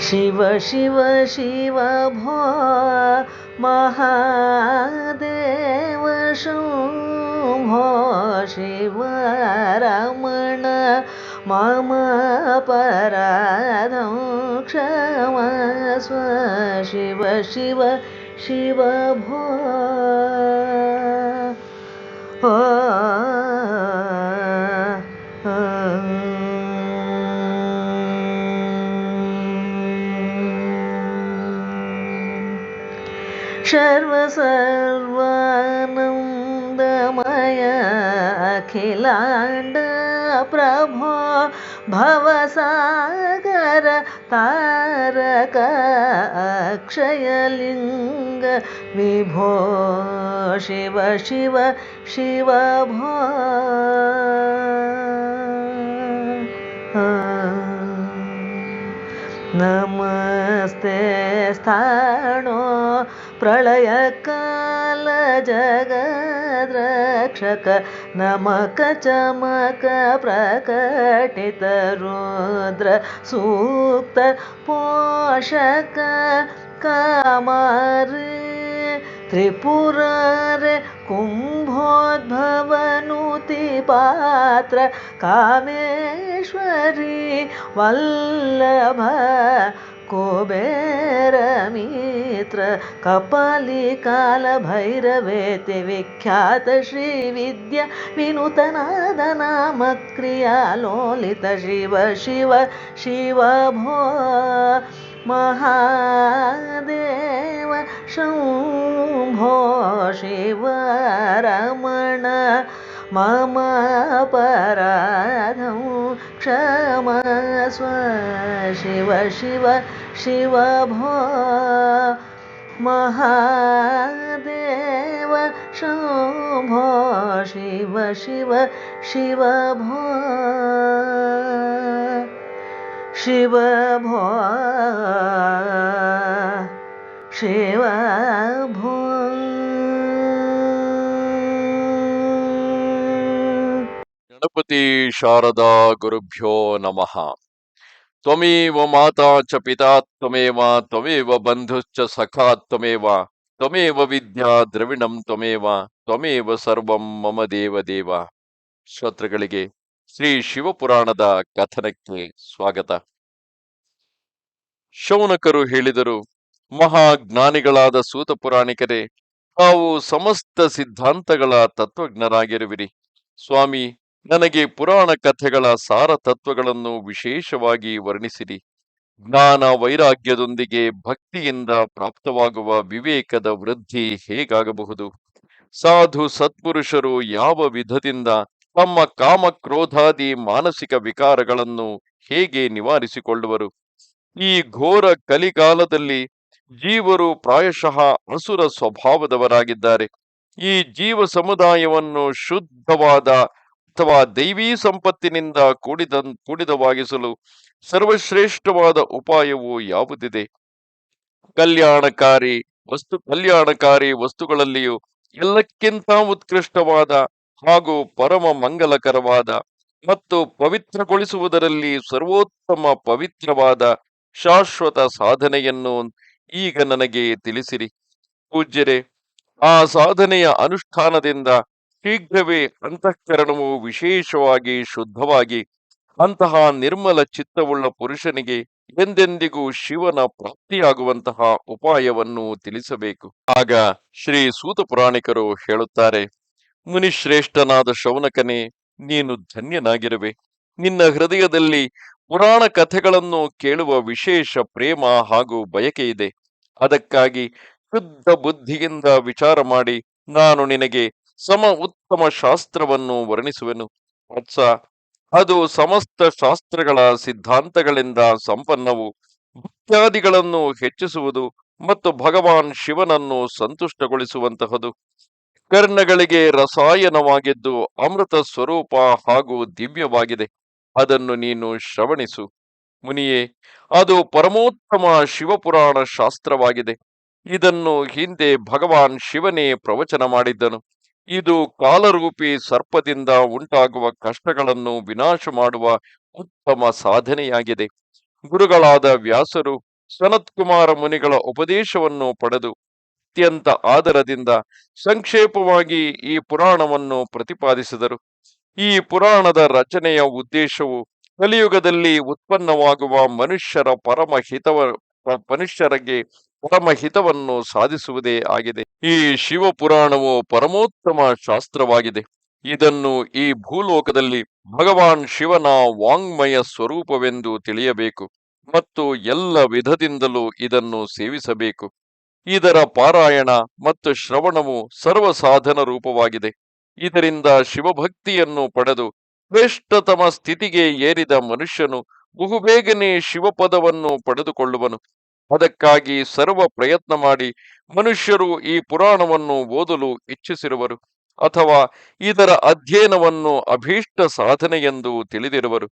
शिव शिव शिव भो महादेव शुभो शिवरमण मम पराधं क्षमस्व शिव शिव शिव भो। सर्वसर्वानन्दमय अखिलाण्ड प्रभो भवसागर तारक अक्षयलिङ्ग विभो शिव शिव शिव भो। नमस्ते स्थाणो प्रलयकाल जगद्रक्षक नमक चमक प्रकटितरुद्र सूक्त पोषक कामारे त्रिपुरारे कुम्भोद्भवनुति पात्र कामेश्वरी वल्लभ कुबेरमित्र कपालिकालभैरवेति विख्यात श्रीविद्या विनूतनादनामक्रिया लोलित शिव शिव शिव भो महादेव शम्भो शिव रमण मम अपराधं क्षमस्व शिव शिव शिव भो महादेव शम्भो शिव शिव शिव भो शिव भो शिव भो ಗಣಪತಿ ಶಾರದಾ ಗುರುಭ್ಯೋ ನಮಃ ತ್ವಮೇವ ಮಾತಾ ಚ ಪಿತಾ ತ್ವಮೇವ ತ್ವಮೇವ ಬಂಧುಶ್ಚ ಸಖಾ ತ್ವಮೇವ ತ್ವಮೇವ ವಿದ್ಯಾ ದ್ರವಿಣಂ ತ್ವಮೇವ ತ್ವಮೇವ ಸರ್ವಂ ಮಮ ದೇವ ದೇವ ಶ್ರೋತೃಗಳಿಗೆ ಶ್ರೀ ಶಿವಪುರಾಣದ ಕಥನಕ್ಕೆ ಸ್ವಾಗತ. ಶೌನಕರು ಹೇಳಿದರು, ಮಹಾಜ್ಞಾನಿಗಳಾದ ಸೂತ ಪುರಾಣಿಕರೇ ತಾವು ಸಮಸ್ತ ಸಿದ್ಧಾಂತಗಳ ತತ್ವಜ್ಞರಾಗಿರುವಿರಿ. ಸ್ವಾಮಿ ನನಗೆ ಪುರಾಣ ಕಥೆಗಳ ಸಾರ ತತ್ವಗಳನ್ನು ವಿಶೇಷವಾಗಿ ವರ್ಣಿಸಿರಿ. ಜ್ಞಾನ ವೈರಾಗ್ಯದೊಂದಿಗೆ ಭಕ್ತಿಯಿಂದ ಪ್ರಾಪ್ತವಾಗುವ ವಿವೇಕದ ವೃದ್ಧಿ ಹೇಗಾಗಬಹುದು? ಸಾಧು ಸತ್ಪುರುಷರು ಯಾವ ವಿಧದಿಂದ ತಮ್ಮ ಕಾಮ ಕ್ರೋಧಾದಿ ಮಾನಸಿಕ ವಿಕಾರಗಳನ್ನು ಹೇಗೆ ನಿವಾರಿಸಿಕೊಳ್ಳುವರು? ಈ ಘೋರ ಕಲಿಕಾಲದಲ್ಲಿ ಜೀವರು ಪ್ರಾಯಶಃ ಅಸುರ ಸ್ವಭಾವದವರಾಗಿದ್ದಾರೆ. ಈ ಜೀವ ಸಮುದಾಯವನ್ನು ಶುದ್ಧವಾದ ಅಥವಾ ದೈವೀ ಸಂಪತ್ತಿನಿಂದ ಕೂಡಿದ ಕೂಡಿದವಾಗಿಸಲು ಸರ್ವಶ್ರೇಷ್ಠವಾದ ಉಪಾಯವು ಯಾವುದಿದೆ? ಕಲ್ಯಾಣಕಾರಿ ವಸ್ತು, ಕಲ್ಯಾಣಕಾರಿ ವಸ್ತುಗಳಲ್ಲಿಯೂ ಎಲ್ಲಕ್ಕಿಂತ ಉತ್ಕೃಷ್ಟವಾದ ಹಾಗೂ ಪರಮ ಮಂಗಲಕರವಾದ ಮತ್ತು ಪವಿತ್ರಗೊಳಿಸುವುದರಲ್ಲಿ ಸರ್ವೋತ್ತಮ ಪವಿತ್ರವಾದ ಶಾಶ್ವತ ಸಾಧನೆಯನ್ನು ಈಗ ನನಗೆ ತಿಳಿಸಿರಿ. ಪೂಜ್ಯರೇ, ಆ ಸಾಧನೆಯ ಅನುಷ್ಠಾನದಿಂದ ಶೀಘ್ರವೇ ಅಂತಃಕರಣವು ವಿಶೇಷವಾಗಿ ಶುದ್ಧವಾಗಿ ಅಂತಹ ನಿರ್ಮಲ ಚಿತ್ತವುಳ್ಳ ಪುರುಷನಿಗೆ ಎಂದೆಂದಿಗೂ ಶಿವನ ಪ್ರಾಪ್ತಿಯಾಗುವಂತಹ ಉಪಾಯವನ್ನು ತಿಳಿಸಬೇಕು. ಆಗ ಶ್ರೀ ಸೂತ ಪುರಾಣಿಕರು ಹೇಳುತ್ತಾರೆ, ಮುನಿಶ್ರೇಷ್ಠನಾದ ಶೌನಕನೇ, ನೀನು ಧನ್ಯನಾಗಿರುವೆ. ನಿನ್ನ ಹೃದಯದಲ್ಲಿ ಪುರಾಣ ಕಥೆಗಳನ್ನು ಕೇಳುವ ವಿಶೇಷ ಪ್ರೇಮ ಹಾಗೂ ಬಯಕೆ ಇದೆ. ಅದಕ್ಕಾಗಿ ಶುದ್ಧ ಬುದ್ಧಿಯಿಂದ ವಿಚಾರ ಮಾಡಿ ನಾನು ನಿನಗೆ ಸಮ ಉತ್ತಮ ಶಾಸ್ತ್ರವನ್ನು ವರ್ಣಿಸುವೆನು. ವತ್ಸ ಅದು ಸಮಸ್ತ ಶಾಸ್ತ್ರಗಳ ಸಿದ್ಧಾಂತಗಳಿಂದ ಸಂಪನ್ನವು. ಭಕ್ತ್ಯಾದಿಗಳನ್ನು ಹೆಚ್ಚಿಸುವುದು ಮತ್ತು ಭಗವಾನ್ ಶಿವನನ್ನು ಸಂತುಷ್ಟಗೊಳಿಸುವಂತಹದು. ಕರ್ಣಗಳಿಗೆ ರಸಾಯನವಾಗಿದ್ದು ಅಮೃತ ಸ್ವರೂಪ ಹಾಗೂ ದಿವ್ಯವಾಗಿದೆ. ಅದನ್ನು ನೀನು ಶ್ರವಣಿಸು. ಮುನಿಯೇ, ಅದು ಪರಮೋತ್ತಮ ಶಿವಪುರಾಣ ಶಾಸ್ತ್ರವಾಗಿದೆ. ಇದನ್ನು ಹಿಂದೆ ಭಗವಾನ್ ಶಿವನೇ ಪ್ರವಚನ ಮಾಡಿದ್ದನು. ಇದು ಕಾಲರೂಪಿ ಸರ್ಪದಿಂದ ಉಂಟಾಗುವ ಕಷ್ಟಗಳನ್ನು ವಿನಾಶ ಮಾಡುವ ಉತ್ತಮ ಸಾಧನೆಯಾಗಿದೆ. ಗುರುಗಳಾದ ವ್ಯಾಸರು ಸನತ್ಕುಮಾರ ಮುನಿಗಳ ಉಪದೇಶವನ್ನು ಪಡೆದು ಅತ್ಯಂತ ಆದರದಿಂದ ಸಂಕ್ಷೇಪವಾಗಿ ಈ ಪುರಾಣವನ್ನು ಪ್ರತಿಪಾದಿಸಿದರು. ಈ ಪುರಾಣದ ರಚನೆಯ ಉದ್ದೇಶವು ಕಲಿಯುಗದಲ್ಲಿ ಉತ್ಪನ್ನವಾಗುವ ಮನುಷ್ಯರ ಪರಮ ಹಿತವ ಮನುಷ್ಯರಿಗೆ ಪರಮ ಹಿತವನ್ನು ಸಾಧಿಸುವುದೇ ಆಗಿದೆ. ಈ ಶಿವಪುರಾಣವು ಪರಮೋತ್ತಮ ಶಾಸ್ತ್ರವಾಗಿದೆ. ಇದನ್ನು ಈ ಭೂಲೋಕದಲ್ಲಿ ಭಗವಾನ್ ಶಿವನ ವಾಂಗ್ಮಯ ಸ್ವರೂಪವೆಂದು ತಿಳಿಯಬೇಕು ಮತ್ತು ಎಲ್ಲ ವಿಧದಿಂದಲೂ ಇದನ್ನು ಸೇವಿಸಬೇಕು. ಇದರ ಪಾರಾಯಣ ಮತ್ತು ಶ್ರವಣವು ಸರ್ವಸಾಧನ ರೂಪವಾಗಿದೆ. ಇದರಿಂದ ಶಿವಭಕ್ತಿಯನ್ನು ಪಡೆದು ಶ್ರೇಷ್ಠತಮ ಸ್ಥಿತಿಗೆ ಏರಿದ ಮನುಷ್ಯನು ಬಹುಬೇಗನೆ ಶಿವಪದವನ್ನು ಪಡೆದುಕೊಳ್ಳುವನು. ಅದಕ್ಕಾಗಿ ಸರ್ವ ಪ್ರಯತ್ನ ಮಾಡಿ ಮನುಷ್ಯರು ಈ ಪುರಾಣವನ್ನು ಓದಲು ಇಚ್ಛಿಸಿರುವರು ಅಥವಾ ಇದರ ಅಧ್ಯಯನವನ್ನು ಅಭೀಷ್ಟ ಸಾಧನೆ ಎಂದು ತಿಳಿದಿರುವರು.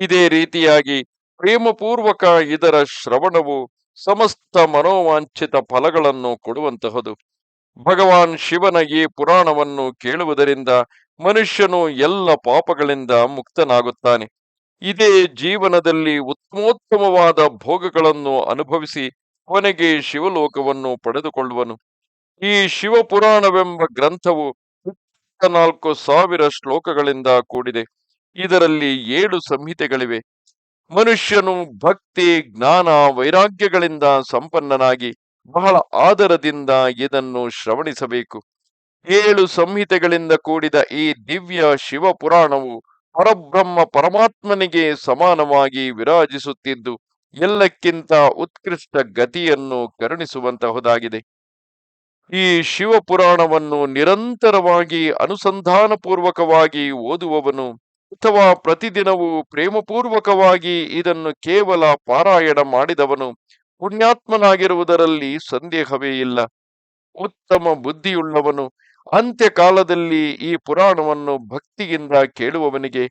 ಇದೇ ರೀತಿಯಾಗಿ ಪ್ರೇಮಪೂರ್ವಕ ಇದರ ಶ್ರವಣವು ಸಮಸ್ತ ಮನೋವಾಂಛಿತ ಫಲಗಳನ್ನು ಕೊಡುವಂತಹದು. ಭಗವಾನ್ ಶಿವನ ಈ ಪುರಾಣವನ್ನು ಕೇಳುವುದರಿಂದ ಮನುಷ್ಯನು ಎಲ್ಲ ಪಾಪಗಳಿಂದ ಮುಕ್ತನಾಗುತ್ತಾನೆ. ಇದೇ ಜೀವನದಲ್ಲಿ ಉತ್ತಮೋತ್ತಮವಾದ ಭೋಗಗಳನ್ನು ಅನುಭವಿಸಿ ಕೊನೆಗೆ ಶಿವಲೋಕವನ್ನು ಪಡೆದುಕೊಳ್ಳುವನು. ಈ ಶಿವಪುರಾಣವೆಂಬ ಗ್ರಂಥವು ನಾಲ್ಕು ಸಾವಿರ ಶ್ಲೋಕಗಳಿಂದ ಕೂಡಿದೆ. ಇದರಲ್ಲಿ ಏಳು ಸಂಹಿತೆಗಳಿವೆ. ಮನುಷ್ಯನು ಭಕ್ತಿ, ಜ್ಞಾನ, ವೈರಾಗ್ಯಗಳಿಂದ ಸಂಪನ್ನನಾಗಿ ಬಹಳ ಆದರದಿಂದ ಇದನ್ನು ಶ್ರವಣಿಸಬೇಕು. ಏಳು ಸಂಹಿತೆಗಳಿಂದ ಕೂಡಿದ ಈ ದಿವ್ಯ ಶಿವ ಪುರಾಣವು ಪರಬ್ರಹ್ಮ ಪರಮಾತ್ಮನಿಗೆ ಸಮಾನವಾಗಿ ವಿರಾಜಿಸುತ್ತಿದ್ದು, ಎಲ್ಲಕ್ಕಿಂತ ಉತ್ಕೃಷ್ಟ ಗತಿಯನ್ನು ಕರುಣಿಸುವಂತಹುದಾಗಿದೆ. ಈ ಶಿವಪುರಾಣವನ್ನು ನಿರಂತರವಾಗಿ ನಿರಂತರವಾಗಿ ಅನುಸಂಧಾನಪೂರ್ವಕವಾಗಿ ಓದುವವನು ಅಥವಾ ಪ್ರತಿದಿನವೂ ಪ್ರೇಮಪೂರ್ವಕವಾಗಿ ಇದನ್ನು ಕೇವಲ ಪಾರಾಯಣ ಮಾಡಿದವನು ಪುಣ್ಯಾತ್ಮನಾಗಿರುವುದರಲ್ಲಿ ಸಂದೇಹವೇ ಇಲ್ಲ. ಉತ್ತಮ ಬುದ್ಧಿಯುಳ್ಳವನು ಅಂತ್ಯಕಾಲದಲ್ಲಿ ಈ ಪುರಾಣವನ್ನು ಭಕ್ತಿಯಿಂದ ಕೇಳುವವನಿಗೆ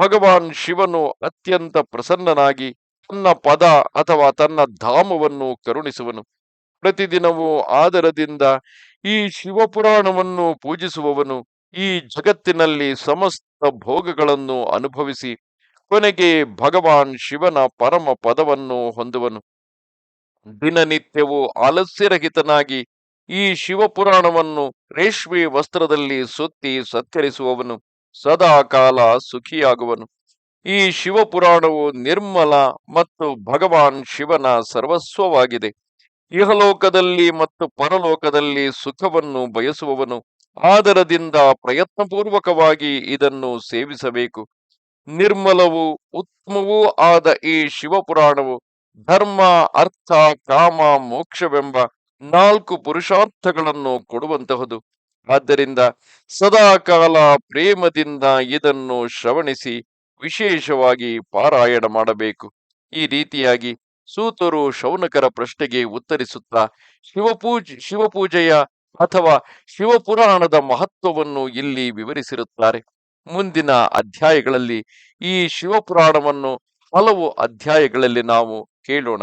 ಭಗವಾನ್ ಶಿವನು ಅತ್ಯಂತ ಪ್ರಸನ್ನನಾಗಿ ತನ್ನ ಪದ ಅಥವಾ ತನ್ನ ಧಾಮವನ್ನು ಕರುಣಿಸುವನು. ಪ್ರತಿದಿನವೂ ಆದರದಿಂದ ಈ ಶಿವಪುರಾಣವನ್ನು ಪೂಜಿಸುವವನು ಈ ಜಗತ್ತಿನಲ್ಲಿ ಸಮಸ್ತ ಭೋಗಗಳನ್ನು ಅನುಭವಿಸಿ ಕೊನೆಗೆ ಭಗವಾನ್ ಶಿವನ ಪರಮ ಪದವನ್ನು ಹೊಂದುವನು. ದಿನನಿತ್ಯವೂ ಆಲಸ್ಯರಹಿತನಾಗಿ ಈ ಶಿವಪುರಾಣವನ್ನು ರೇಷ್ಮೆ ವಸ್ತ್ರದಲ್ಲಿ ಸುತ್ತಿ ಸತ್ಕರಿಸುವವನು ಸದಾ ಕಾಲ ಸುಖಿಯಾಗುವನು. ಈ ಶಿವಪುರಾಣವು ನಿರ್ಮಲ ಮತ್ತು ಭಗವಾನ್ ಶಿವನ ಸರ್ವಸ್ವವಾಗಿದೆ. ಇಹಲೋಕದಲ್ಲಿ ಮತ್ತು ಪರಲೋಕದಲ್ಲಿ ಸುಖವನ್ನು ಬಯಸುವವನು ಆದರದಿಂದ ಪ್ರಯತ್ನಪೂರ್ವಕವಾಗಿ ಇದನ್ನು ಸೇವಿಸಬೇಕು. ನಿರ್ಮಲವೂ ಉತ್ತಮವೂ ಆದ ಈ ಶಿವಪುರಾಣವು ಧರ್ಮ, ಅರ್ಥ, ಕಾಮ, ಮೋಕ್ಷವೆಂಬ ನಾಲ್ಕು ಪುರುಷಾರ್ಥಗಳನ್ನು ಕೊಡುವಂತಹದು. ಆದ್ದರಿಂದ ಸದಾಕಾಲ ಪ್ರೇಮದಿಂದ ಇದನ್ನು ಶ್ರವಣಿಸಿ ವಿಶೇಷವಾಗಿ ಪಾರಾಯಣ ಮಾಡಬೇಕು. ಈ ರೀತಿಯಾಗಿ ಸೂತರು ಶೌನಕರ ಪ್ರಶ್ನೆಗೆ ಉತ್ತರಿಸುತ್ತಾ ಶಿವಪೂಜೆ, ಶಿವಪೂಜೆಯ ಅಥವಾ ಶಿವಪುರಾಣದ ಮಹತ್ವವನ್ನು ಇಲ್ಲಿ ವಿವರಿಸಿರುತ್ತಾರೆ. ಮುಂದಿನ ಅಧ್ಯಾಯಗಳಲ್ಲಿ ಈ ಶಿವಪುರಾಣವನ್ನು ಹಲವು ಅಧ್ಯಾಯಗಳಲ್ಲಿ ನಾವು ಕೇಳೋಣ.